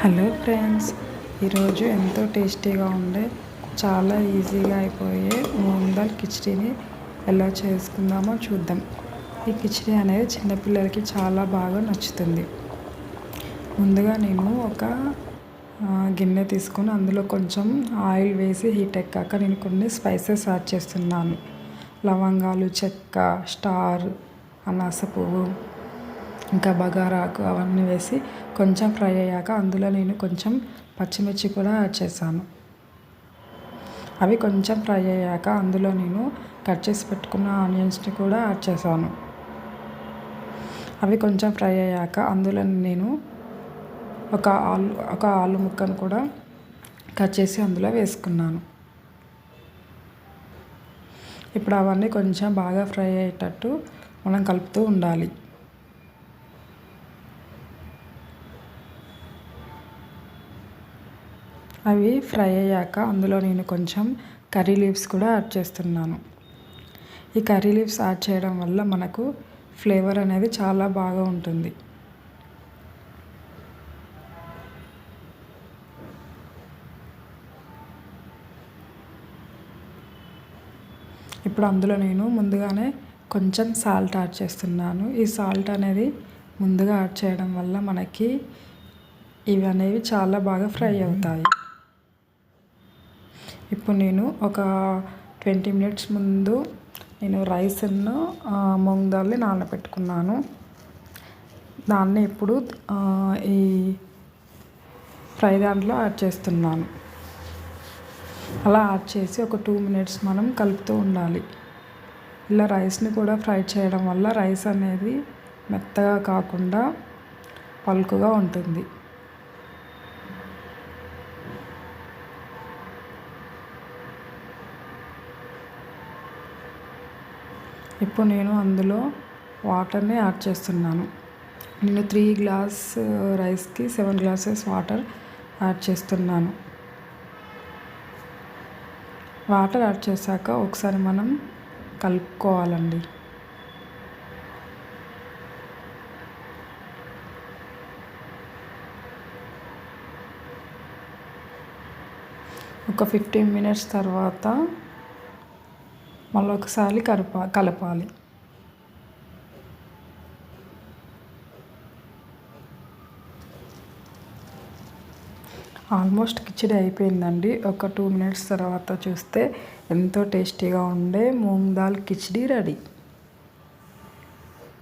Hello friends ఈరోజు ఎంతో టేస్టీగా ఉండే చాలా ఈజీగా అయిపోయే మూంగ్ కిచడీని ఎలా చేసుకుందామో చూద్దాం. ఈ కిచడీ అనేది చిన్నపిల్లలకి చాలా బాగా నచ్చుతుంది. ముందుగా నేను ఒక గిన్నె తీసుకొని అందులో కొంచెం ఆయిల్ వేసి హీట్ ఎక్కాక నేను కొన్ని స్పైసెస్ యాడ్ చేస్తున్నాను. లవంగాలు చెక్క స్టార్ అనాస పువ్వు ఇంకా బగారాకు అవన్నీ వేసి కొంచెం ఫ్రై అయ్యాక అందులో నేను కొంచెం పచ్చిమిర్చి కూడా యాడ్ చేశాను. అవి కొంచెం ఫ్రై అయ్యాక అందులో నేను కట్ చేసి పెట్టుకున్న ఆనియన్స్ని కూడా యాడ్ చేశాను. అవి కొంచెం ఫ్రై అయ్యాక అందులో నేను ఒక ఆలు ఒక ఆలు ముక్కను కూడా కట్ చేసి అందులో వేసుకున్నాను. ఇప్పుడు అవన్నీ కొంచెం బాగా ఫ్రై అయ్యేటట్టు మనం కలుపుతూ ఉండాలి. అవి ఫ్రై అయ్యాక అందులో నేను కొంచెం కర్రీ లీవ్స్ కూడా యాడ్ చేస్తున్నాను. ఈ కర్రీ లీవ్స్ యాడ్ చేయడం వల్ల మనకు ఫ్లేవర్ అనేది చాలా బాగా ఉంటుంది. ఇప్పుడు అందులో నేను ముందుగానే కొంచెం సాల్ట్ యాడ్ చేస్తున్నాను. ఈ సాల్ట్ అనేది ముందుగా యాడ్ చేయడం వల్ల మనకి ఇవి అనేవి చాలా బాగా ఫ్రై అవుతాయి. ఇప్పుడు నేను ఒక ట్వంటీ మినిట్స్ ముందు నేను రైస్ను మూంగ్ దాల్ని నానబెట్టుకున్నాను. దాన్ని ఇప్పుడు ఈ ఫ్రై దాంట్లో యాడ్ చేస్తున్నాను. అలా యాడ్ చేసి ఒక టూ మినిట్స్ మనం కలుపుతూ ఉండాలి. ఇలా రైస్ని కూడా ఫ్రై చేయడం వల్ల రైస్ అనేది మెత్తగా కాకుండా పలుకుగా ఉంటుంది. ఇప్పుడు నేను అందులో వాటర్ని యాడ్ చేస్తున్నాను. నేను త్రీ గ్లాస్ రైస్కి సెవెన్ గ్లాసెస్ వాటర్ యాడ్ చేస్తున్నాను. వాటర్ యాడ్ చేశాక ఒకసారి మనం కలుపుకోవాలండి. ఒక ఫిఫ్టీన్ మినిట్స్ తర్వాత మళ్ళీ ఒకసారి కలప కలపాలి. ఆల్మోస్ట్ కిచిడి అయిపోయిందండి. ఒక టూ మినిట్స్ తర్వాత చూస్తే ఎంతో టేస్టీగా ఉండే మూంగ్ దాల్ కిచిడి రెడీ.